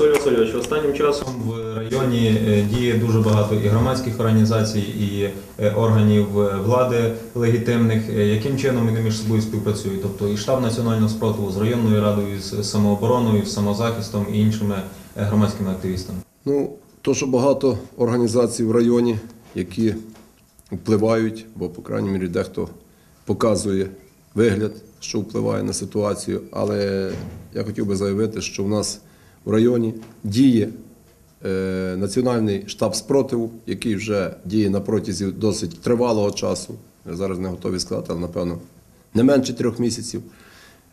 Василь Васильович, останнім часом в районі е, діє дуже багато і громадських організацій, і е, органів е, влади легітимних. Яким чином вони між собою співпрацюють? Тобто і штаб національного спротиву з районною радою, з самообороною, з самозахистом і іншими громадськими активістами. Ну, то, що багато організацій в районі, які впливають, бо, по крайній мірі, дехто показує вигляд, що впливає на ситуацію. Але я хотів би заявити, що в нас в районі діє е, Національний штаб спротиву, який вже діє на протязі досить тривалого часу. Я зараз не готовий сказати, але напевно не менше трьох місяців.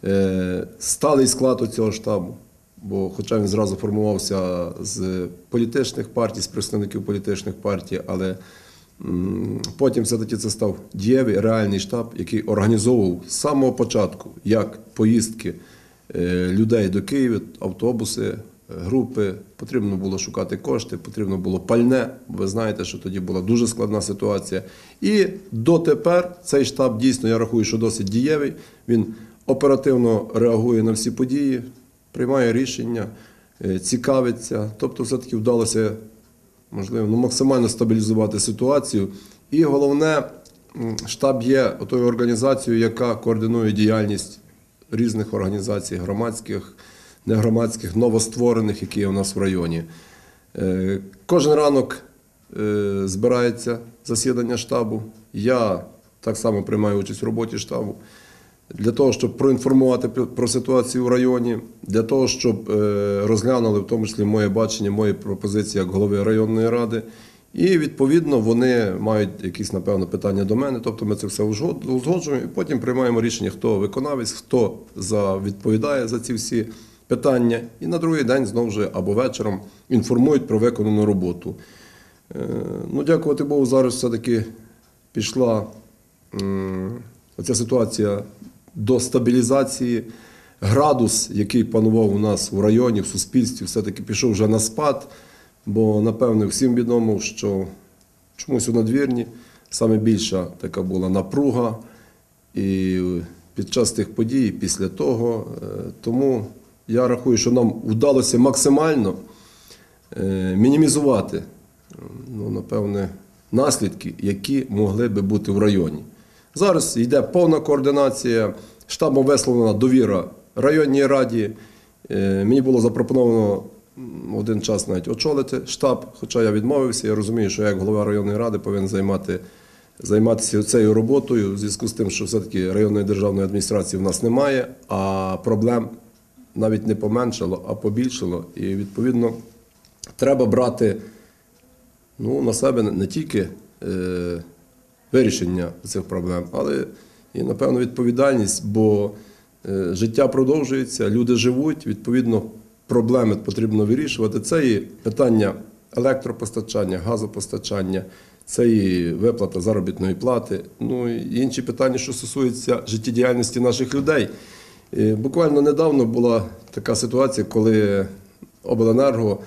Е, сталий склад цього штабу. Бо, хоча він зразу формувався з політичних партій, з представників політичних партій, але потім все-таки це став дієвий реальний штаб, який організовував з самого початку як поїздки людей до Києва, автобуси, е, групи. Потрібно було шукати кошти, потрібно було пальне. Ви знаєте, що тоді була дуже складна ситуація. І дотепер цей штаб дійсно, я рахую, що досить дієвий. Він оперативно реагує на всі події, приймає рішення, е, цікавиться. Тобто, все-таки вдалося можливо ну, максимально стабілізувати ситуацію. І головне, штаб є тою організацією, яка координує діяльність різних організацій, громадських, негромадських, новостворених, які є у нас в районі. Е, Кожен ранок е, збирається засідання штабу. Я так само приймаю участь в роботі штабу для того, щоб проінформувати про ситуацію в районі, для того, щоб е, розглянули в тому числі моє бачення, мої пропозиції як голови районної ради. І відповідно вони мають якісь, напевно, питання до мене. Тобто ми це все узгоджуємо і потім приймаємо рішення, хто виконавець, хто за, відповідає за ці всі питання. І на другий день знову ж або вечором інформують про виконану роботу. Е, Ну, дякувати Богу, зараз все-таки пішла м, оця ситуація до стабілізації. Градус, який панував у нас у районі, в суспільстві, все-таки пішов вже на спад, бо, напевне, всім відомо, що чомусь у надвірні саме більша така була напруга. І під час тих подій, після того. Е, Тому я рахую, що нам вдалося максимально е, мінімізувати, ну, напевне, наслідки, які могли би бути в районі. Зараз йде повна координація, штабом висловлена довіра районній раді. Е, Мені було запропоновано один час навіть очолити штаб, хоча я відмовився. Я розумію, що я як голова районної ради повинен займати, займатися цією роботою в зв'язку з тим, що все-таки районної державної адміністрації в нас немає, а проблем навіть не поменшало, а побільшало. І відповідно треба брати ну, на себе не- тільки е, вирішення цих проблем, але і, напевно, відповідальність, бо е, життя продовжується, люди живуть, відповідно, проблеми потрібно вирішувати. Це і питання електропостачання, газопостачання, це і виплата заробітної плати, ну і інші питання, що стосуються життєдіяльності наших людей. Е, Буквально недавно була така ситуація, коли обленерго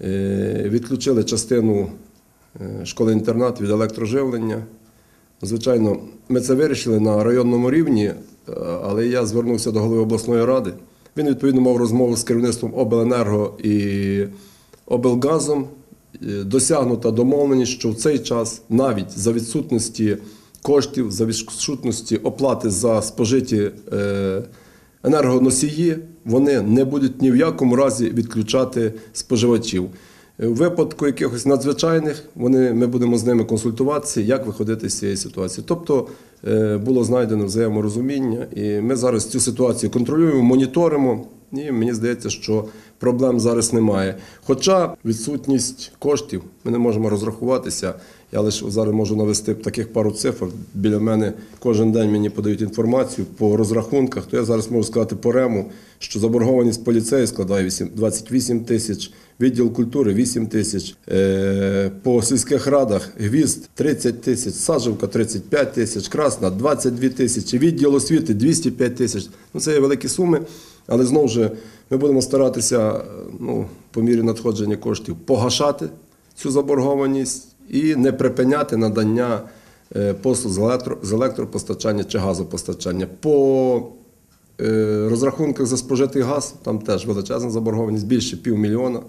е, відключили частину е, школи-інтернат від електроживлення. Звичайно, ми це вирішили на районному рівні, але я звернувся до голови обласної ради. Він відповідно мав розмову з керівництвом обленерго і облгазом. Е, Досягнута домовленість, що в цей час навіть за відсутності коштів, за відсутності оплати за спожиті е, енергоносії, вони не будуть ні в якому разі відключати споживачів. У випадку якихось надзвичайних вони, ми будемо з ними консультуватися, як виходити з цієї ситуації. Тобто е, було знайдено взаєморозуміння, і ми зараз цю ситуацію контролюємо, моніторимо. І мені здається, що проблем зараз немає. Хоча відсутність коштів ми не можемо розрахуватися. Я лише зараз можу навести таких пару цифр. Біля мене кожен день мені подають інформацію по розрахунках. То я зараз можу сказати по рему, що заборгованість поліцеї складає 8 28 тисяч, відділ культури 8 тисяч, е, по сільських радах гвізд 30 тисяч, саджавка 35 тисяч, красна 22 тисячі, відділ освіти 205 тисяч. Ну це є великі суми. Але знову ж ми будемо старатися ну, по мірі надходження коштів погашати цю заборгованість і не припиняти надання е, послуг з, електро, з електропостачання чи газопостачання. По е, розрахунках за спожитий газ, там теж величезна заборгованість, більше півмільйона.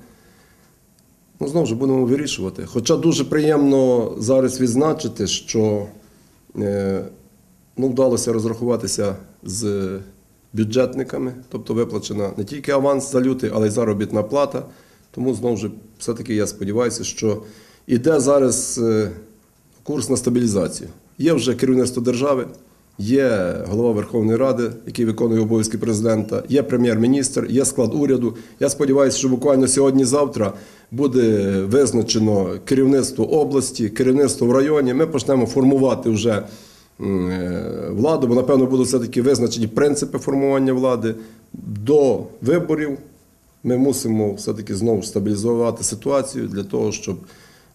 Ну, знову ж будемо вирішувати. Хоча дуже приємно зараз відзначити, що е, ну, вдалося розрахуватися з бюджетниками, тобто виплачена не тільки аванс за лютий, але й заробітна плата. Тому знову ж все-таки я сподіваюся, що іде зараз е, курс на стабілізацію. Є вже керівництво держави, є голова Верховної Ради, який виконує обов'язки президента, є прем'єр-міністр, є склад уряду. Я сподіваюся, що буквально сьогодні-завтра буде визначено керівництво області, керівництво в районі. Ми почнемо формувати вже е, владу, бо напевно будуть все-таки визначені принципи формування влади до виборів. Ми мусимо все-таки знову стабілізувати ситуацію для того, щоб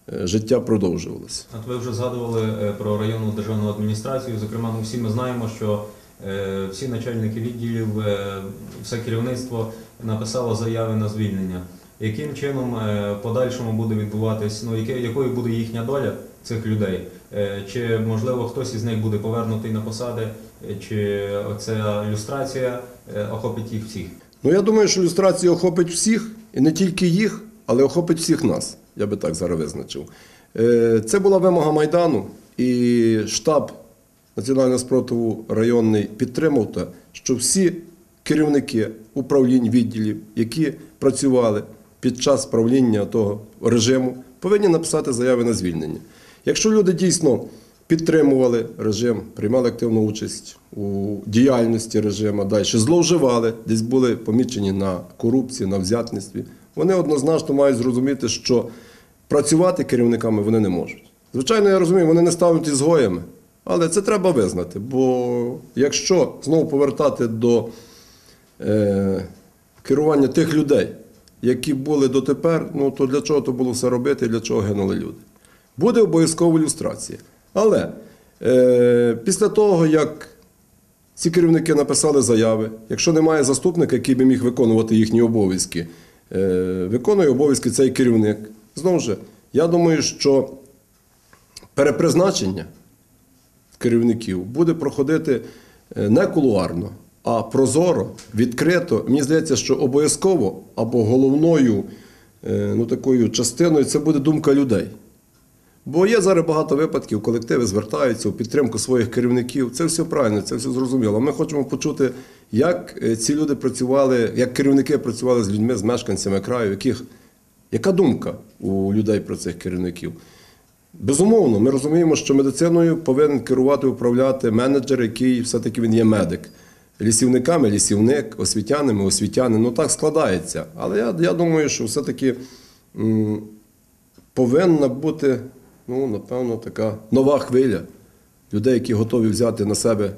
життя продовжувалося. От ви вже згадували е, про районну державну адміністрацію. Зокрема, ну, всі ми знаємо, що е, всі начальники відділів, е, все керівництво написало заяви на звільнення. Яким чином е, в подальшому буде відбуватись, ну якою буде їхня доля цих людей? Е, Чи можливо хтось із них буде повернутий на посади, е, чи оця люстрація е, охопить їх всіх? Ну, я думаю, що люстрація охопить всіх, і не тільки їх, але охопить всіх нас. Я би так зараз визначив. Е, Це була вимога Майдану, і штаб Національного спротиву районний підтримав те, що всі керівники управлінь відділів, які працювали під час правління того режиму, повинні написати заяви на звільнення. Якщо люди дійсно підтримували режим, приймали активну участь у діяльності режиму, далі зловживали, десь були помічені на корупції, на взятництві, вони однозначно мають зрозуміти, що працювати керівниками вони не можуть. Звичайно, я розумію, вони не стануть ізгоями, але це треба визнати. Бо якщо знову повертати до е, керування тих людей, які були дотепер, ну то для чого то було все робити, для чого гинули люди? Буде обов'язкова люстрація. Але е, після того, як ці керівники написали заяви, якщо немає заступника, який би міг виконувати їхні обов'язки, виконує обов'язки цей керівник. Знову ж, я думаю, що перепризначення керівників буде проходити е, не кулуарно, а прозоро, відкрито. Мені здається, що обов'язково або головною е, ну, такою частиною це буде думка людей. Бо є зараз багато випадків, колективи звертаються у підтримку своїх керівників. Це все правильно, це все зрозуміло. Ми хочемо почути, як е, ці люди працювали, як керівники працювали з людьми, з мешканцями краю, яких, яка думка у людей про цих керівників. Безумовно, ми розуміємо, що медициною повинен керувати, управляти менеджер, який все-таки він є медик. Лісівниками лісівник, освітянами освітяни. Ну так складається. Але я, я думаю, що все-таки повинна бути, ну, напевно, така нова хвиля людей, які готові взяти на себе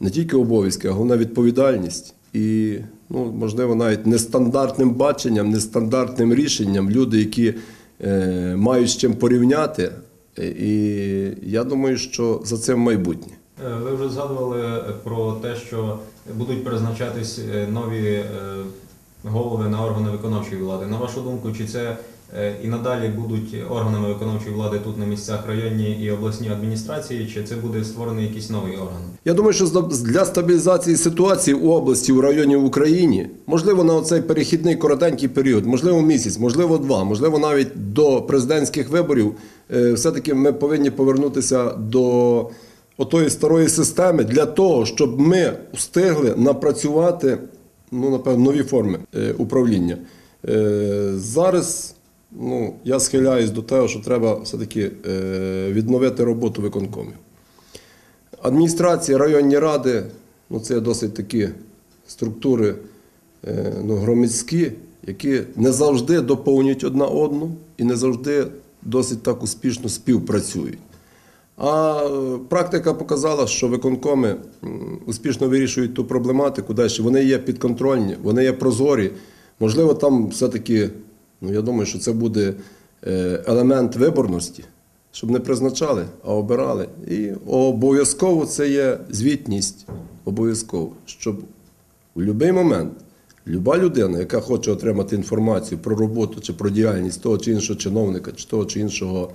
не тільки обов'язки, а головне відповідальність. І, ну, можливо, навіть нестандартним баченням, нестандартним рішенням люди, які е, мають з чим порівняти. І я думаю, що за цим майбутнє. Е, Ви вже згадували про те, що будуть призначатись е, нові е, голови на органи виконавчої влади. На вашу думку, чи це і надалі будуть органами виконавчої влади тут на місцях районні і обласні адміністрації, чи це буде створений якийсь новий орган? Я думаю, що для стабілізації ситуації у області, у районі в Україні, можливо, на оцей перехідний коротенький період, можливо, місяць, можливо, два, можливо, навіть до президентських виборів, е, все-таки ми повинні повернутися до отої старої системи для того, щоб ми встигли напрацювати ну, напевно, нові форми е, управління. Е, Зараз ну, я схиляюсь до того, що треба все-таки е, відновити роботу виконкомів. Адміністрація, районні ради ну це досить такі структури е, ну, громадські, які не завжди доповнюють одна одну і не завжди досить так успішно співпрацюють. А е, практика показала, що виконкоми успішно вирішують ту проблематику далі. Вони є підконтрольні, вони є прозорі. Можливо, там все-таки, ну я думаю, що це буде е, елемент виборності, щоб не призначали, а обирали. І обов'язково це є звітність. Обов'язково, щоб у будь-який момент люба людина, яка хоче отримати інформацію про роботу чи про діяльність того чи іншого чиновника, чи того чи іншого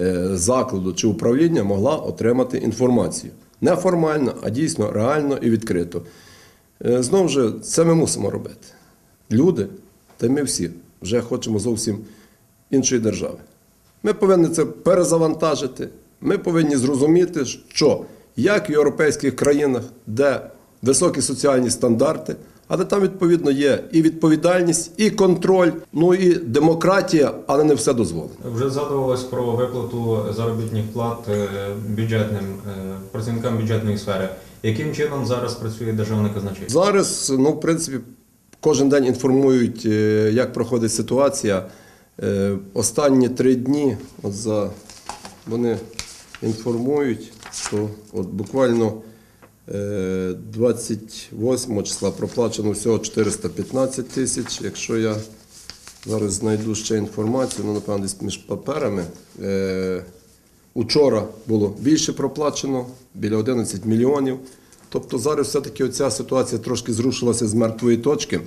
е, закладу чи управління, могла отримати інформацію. Не формально, а дійсно реально і відкрито. Е, Знову ж, це ми мусимо робити. Люди, та ми всі вже хочемо зовсім іншої держави. Ми повинні це перезавантажити. Ми повинні зрозуміти, що як в європейських країнах, де високі соціальні стандарти, але там відповідно є і відповідальність, і контроль, ну і демократія, але не все дозволено. Вже згадувалось про виплату заробітних плат е, бюджетним е, працівникам бюджетної сфери. Яким чином зараз працює державне казначейство? Зараз, ну, в принципі, кожен день інформують, е, як проходить ситуація. Е, Останні три дні от за, вони інформують, що от буквально е, 28 числа проплачено всього 415 тисяч. Якщо я зараз знайду ще інформацію, ну, напевно, десь між паперами. Е, Учора було більше проплачено, біля 11 мільйонів. Тобто зараз все-таки оця ситуація трошки зрушилася з мертвої точки,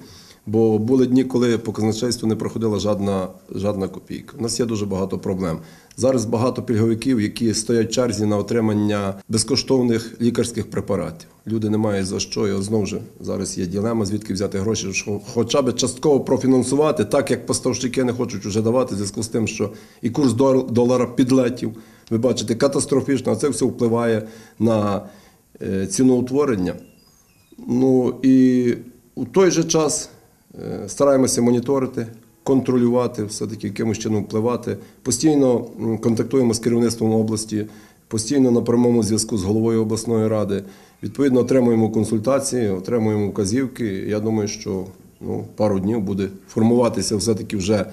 бо були дні, коли по казначейству не проходила жодна, жодна копійка. У нас є дуже багато проблем. Зараз багато пільговиків, які стоять в черзі на отримання безкоштовних лікарських препаратів. Люди не мають за що, і знову ж зараз є ділема, звідки взяти гроші, щоб хоча б частково профінансувати, так як поставщики не хочуть вже давати, в зв'язку з тим, що і курс долара підлетів. Ви бачите, катастрофічно, а це все впливає на ціноутворення. Ну і у той же час е, стараємося моніторити, контролювати, все-таки якимось чином впливати. Постійно контактуємо з керівництвом області, постійно на прямому зв'язку з головою обласної ради. Відповідно, отримуємо консультації, отримуємо вказівки. Я думаю, що ну, пару днів буде формуватися все-таки вже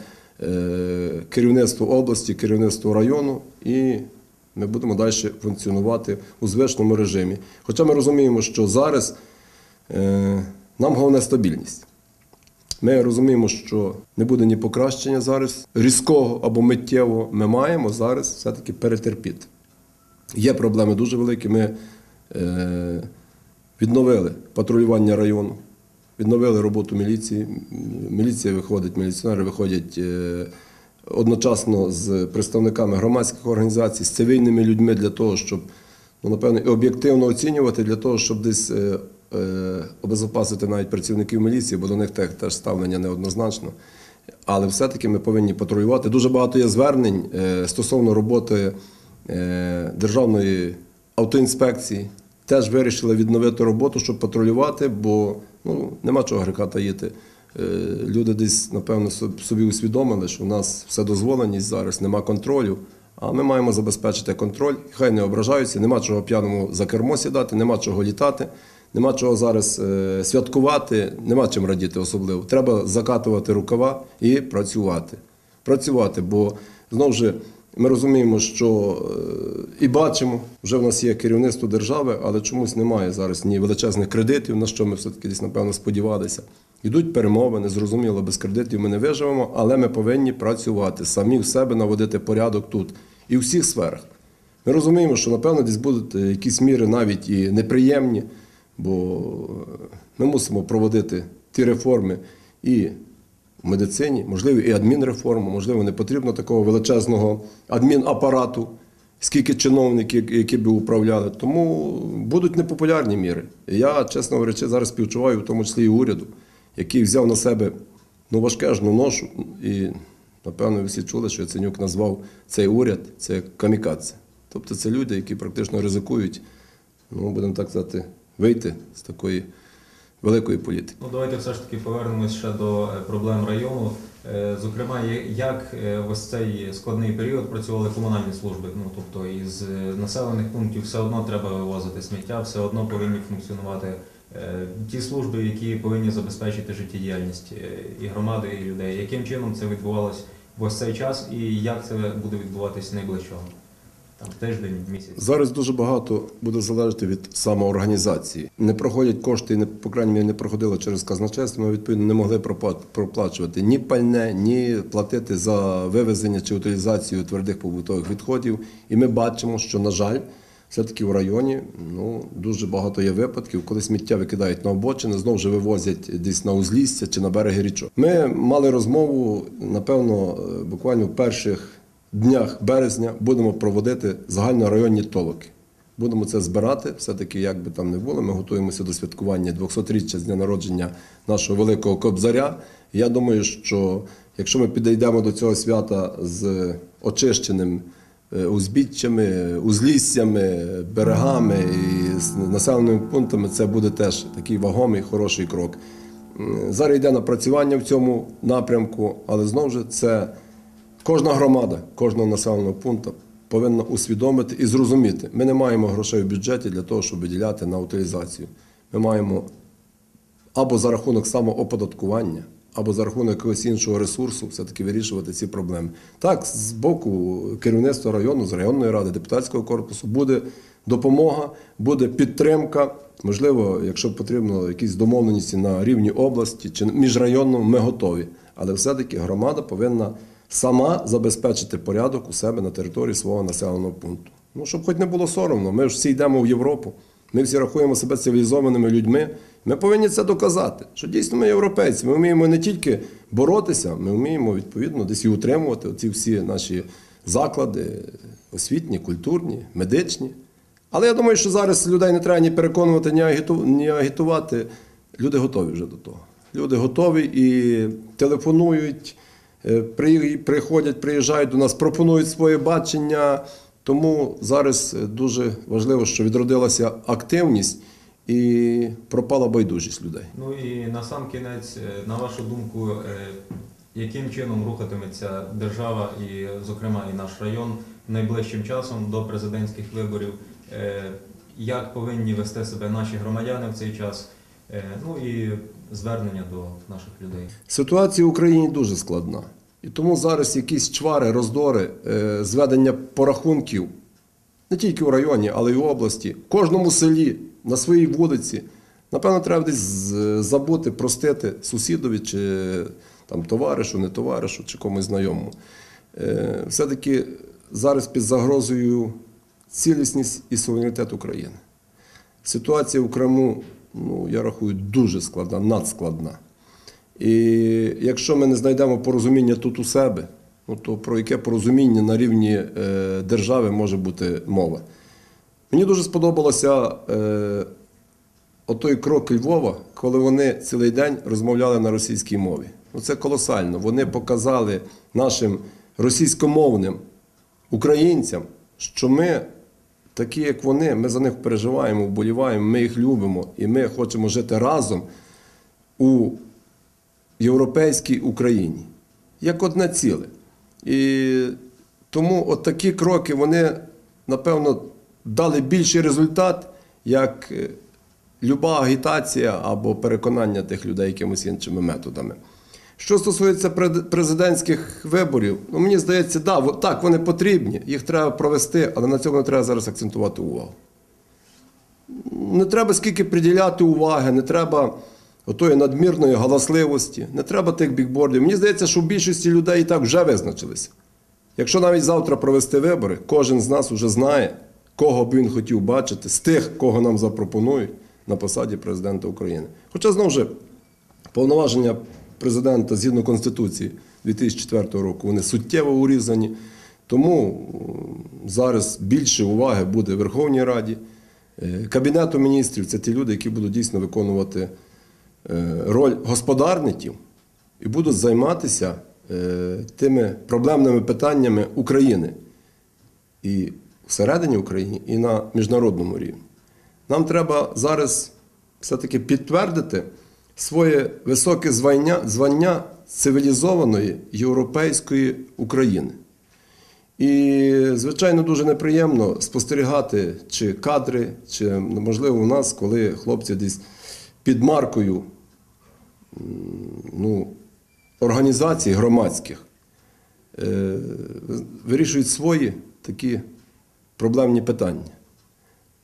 е, керівництво області, керівництво району, і ми будемо далі функціонувати у звичному режимі. Хоча ми розуміємо, що зараз е, нам головне стабільність. Ми розуміємо, що не буде ні покращення зараз різкого або миттєвого. Ми маємо зараз все-таки перетерпіти. Є проблеми дуже великі. Ми е, відновили патрулювання району, відновили роботу міліції. Міліція виходить, міліціонери виходять е, одночасно з представниками громадських організацій, з цивільними людьми для того, щоб ну, напевно, і об'єктивно оцінювати, для того, щоб десь е, е, обезопасити навіть працівників міліції, бо до них теж, теж ставлення неоднозначно. Але все-таки ми повинні патрулювати. Дуже багато є звернень е, стосовно роботи е, Державної автоінспекції. Теж вирішили відновити роботу, щоб патрулювати, бо ну, нема чого гріха таїти. Е, Люди десь, напевно, собі усвідомили, що в нас все дозволеність зараз, нема контролю. А ми маємо забезпечити контроль. Хай не ображаються, нема чого п'яному за кермо сідати, нема чого літати, нема чого зараз е, святкувати, нема чим радіти особливо. Треба закатувати рукава і працювати. Працювати, бо знову ж ми розуміємо, що е, і бачимо, вже в нас є керівництво держави, але чомусь немає зараз ні величезних кредитів, на що ми все-таки десь, напевно, сподівалися. Йдуть перемовини, зрозуміло, без кредитів ми не виживемо, але ми повинні працювати, самі в себе наводити порядок тут і в всіх сферах. Ми розуміємо, що напевно десь будуть е, якісь міри навіть і неприємні, бо е, ми мусимо проводити ті реформи і в медицині, можливо, і адмінреформу, можливо, не потрібно такого величезного адмінапарату, скільки чиновників, які б управляли. Тому будуть непопулярні міри. Я, чесно говорячи, зараз співчуваю, в тому числі і уряду, який взяв на себе ну, важкежну ношу. І, напевно, ви всі чули, що Яценюк назвав цей уряд це камікадзе. Тобто це люди, які практично ризикують, ну, будемо так сказати, вийти з такої великої політики. Ну, давайте все ж таки повернемось ще до е, проблем району. Е, Зокрема, як е, в ось цей складний період працювали комунальні служби. Ну тобто із населених пунктів все одно треба вивозити сміття, все одно повинні функціонувати ті служби, які повинні забезпечити життєдіяльність е, і громади, і людей. Яким чином це відбувалось в ось цей час, і як це буде відбуватись найближчого? Там тиждень, місяць. Зараз дуже багато буде залежати від самоорганізації. Не проходять кошти, не по крайній мірі не проходило через казначейство. Ми відповідно не могли пропла- проплачувати ні пальне, ні платити за вивезення чи утилізацію твердих побутових відходів. І ми бачимо, що на жаль. Все-таки в районі ну, дуже багато є випадків, коли сміття викидають на обочини, знову ж вивозять десь на узлісся чи на береги річок. Ми мали розмову, напевно, е, буквально в перших днях березня будемо проводити загальнорайонні толоки. Будемо це збирати. Все-таки, як би там не було, ми готуємося до святкування 200-річчя з дня народження нашого великого кобзаря. Я думаю, що якщо ми підійдемо до цього свята з очищеним узбіччями, узліссями, берегами і населеними пунктами, це буде теж такий вагомий, хороший крок. Зараз йде напрацювання в цьому напрямку, але знову ж це кожна громада, кожного населеного пункту повинна усвідомити і зрозуміти. Ми не маємо грошей в бюджеті для того, щоб виділяти на утилізацію. Ми маємо або за рахунок самооподаткування, або за рахунок якогось іншого ресурсу все-таки вирішувати ці проблеми. Так, з боку керівництва району, з районної ради, депутатського корпусу буде допомога, буде підтримка. Можливо, якщо потрібно якісь домовленості на рівні області чи міжрайонному, ми готові. Але все-таки громада повинна сама забезпечити порядок у себе на території свого населеного пункту. Ну, щоб хоч не було соромно, ми ж всі йдемо в Європу. Ми всі рахуємо себе цивілізованими людьми. Ми повинні це доказати, що дійсно ми європейці. Ми вміємо не тільки боротися, ми вміємо відповідно десь і утримувати ці всі наші заклади освітні, культурні, медичні. Але я думаю, що зараз людей не треба ні переконувати, ні, агітувати. Люди готові вже до того. Люди готові і телефонують, е, приходять, приїжджають до нас, пропонують своє бачення. Тому зараз е, дуже важливо, що відродилася активність і пропала байдужість людей. Ну і на сам кінець, е, на вашу думку, е, яким чином рухатиметься держава і, зокрема, і наш район найближчим часом до президентських виборів? Як повинні вести себе наші громадяни в цей час? Ну і звернення до наших людей. Ситуація в Україні дуже складна. І тому зараз якісь чвари, роздори, е, зведення порахунків не тільки в районі, але й в області, в кожному селі, на своїй вулиці. Напевно, треба десь забути, простити сусідові чи там, товаришу, не товаришу, чи комусь знайомому. Е, Все-таки зараз під загрозою цілісність і суверенітет України. Ситуація в Криму, ну, я рахую, дуже складна, надскладна. І якщо ми не знайдемо порозуміння тут у себе, ну, то про яке порозуміння на рівні е, держави може бути мова? Мені дуже сподобалося е, отой крок Львова, коли вони цілий день розмовляли на російській мові. Ну, це колосально. Вони показали нашим російськомовним українцям, що ми, такі як вони, ми за них переживаємо, вболіваємо, ми їх любимо і ми хочемо жити разом у європейській Україні, як одне ціле. І тому от такі кроки вони, напевно, дали більший результат, як е, люба агітація або переконання тих людей якимось іншими методами. Що стосується президентських виборів, ну мені здається, да, так, вони потрібні, їх треба провести, але на цьому не треба зараз акцентувати увагу не треба скільки приділяти уваги, не треба отої надмірної галасливості, не треба тих бікбордів. Мені здається, що в більшості людей і так вже визначилися. Якщо навіть завтра провести вибори, кожен з нас вже знає, кого б він хотів бачити з тих, кого нам запропонують на посаді президента України. Хоча знову ж повноваження президента згідно Конституції 2004 року вони суттєво урізані. Тому зараз більше уваги буде Верховній Раді, е, Кабінету міністрів це ті люди, які будуть дійсно виконувати роль господарників і будуть займатися е, тими проблемними питаннями України і всередині України, і на міжнародному рівні. Нам треба зараз все-таки підтвердити своє високе звання, звання цивілізованої європейської України. І, звичайно, дуже неприємно спостерігати чи кадри, чи можливо у нас, коли хлопці десь під маркою ну, організацій громадських е, вирішують свої такі проблемні питання.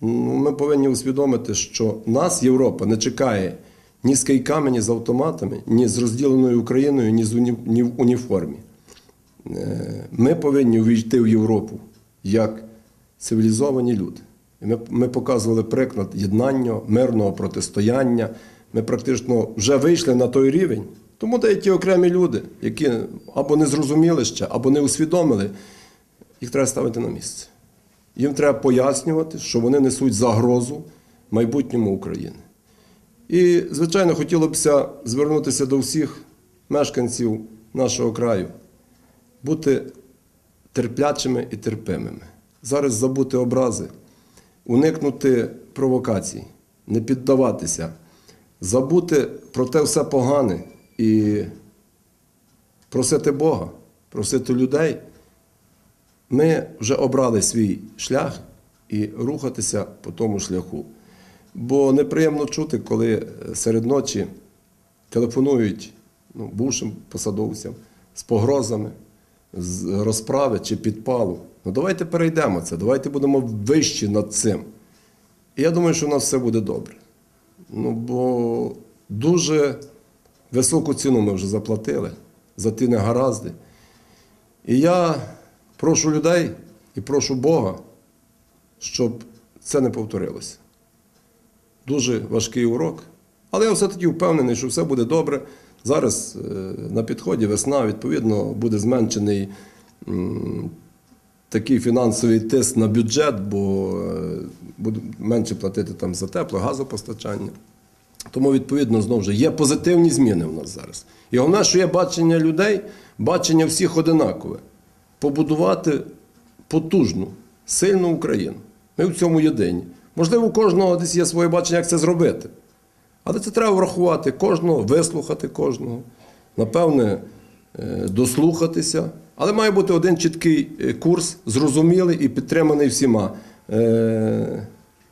Ну, Ми повинні усвідомити, що нас Європа не чекає ні з кийками, з автоматами, ні з розділеною Україною, ні, з уні, ні в уніформі. Е, Ми повинні увійти в Європу як цивілізовані люди. Ми, ми показували приклад єднання, мирного протистояння. Ми практично вже вийшли на той рівень. Тому деякі окремі люди, які або не зрозуміли ще, або не усвідомили, їх треба ставити на місце. їм треба пояснювати, що вони несуть загрозу майбутньому України. І, звичайно, хотілося б звернутися до всіх мешканців нашого краю, бути терплячими і терпимими. Зараз забути образи, уникнути провокацій, не піддаватися, забути про те все погане і просити Бога, просити людей. Ми вже обрали свій шлях і рухатися по тому шляху. Бо неприємно чути, коли серед ночі телефонують ну, бувшим посадовцям з погрозами, розправи чи підпалу. Ну давайте перейдемо це, давайте будемо вищі над цим. І я думаю, що у нас все буде добре. Ну, бо дуже високу ціну ми вже заплатили за ті негаразди. І я прошу людей і прошу Бога, щоб це не повторилося. Дуже важкий урок. Але я все-таки впевнений, що все буде добре. Зараз е, на підході весна, відповідно, буде зменшений такий фінансовий тиск на бюджет, бо е, буде менше платити там за тепло, газопостачання. Тому, відповідно, знову ж є позитивні зміни в нас зараз. І головне, що є бачення людей, бачення всіх одинакове. Побудувати потужну, сильну Україну. Ми в цьому єдині. Можливо, у кожного десь є своє бачення, як це зробити. Але це треба врахувати кожного, вислухати кожного, напевне, е, дослухатися. Але має бути один чіткий е, курс, зрозумілий і підтриманий всіма. Е,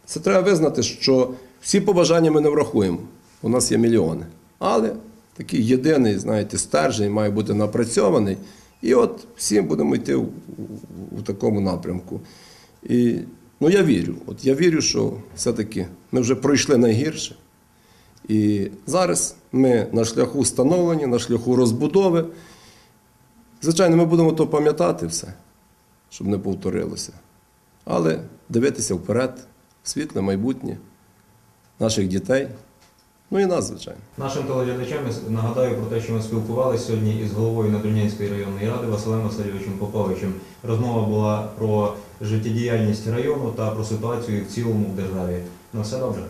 Це треба визнати, що всі побажання ми не врахуємо. У нас є мільйони. Але такий єдиний, знаєте, стержень має бути напрацьований. І от всі будемо йти у такому напрямку. І ну, я вірю. От я вірю, що все-таки ми вже пройшли найгірше. І зараз ми на шляху становлення, на шляху розбудови. Звичайно, ми будемо то пам'ятати все, щоб не повторилося. Але дивитися вперед, світле майбутнє наших дітей, ну і нас, звичайно. Нашим телеглядачам нагадаю про те, що ми спілкувалися сьогодні із головою Надрунянської районної ради Василем Васильовичем Поповичем. Розмова була про життєдіяльність району та про ситуацію в цілому в державі. На все добре.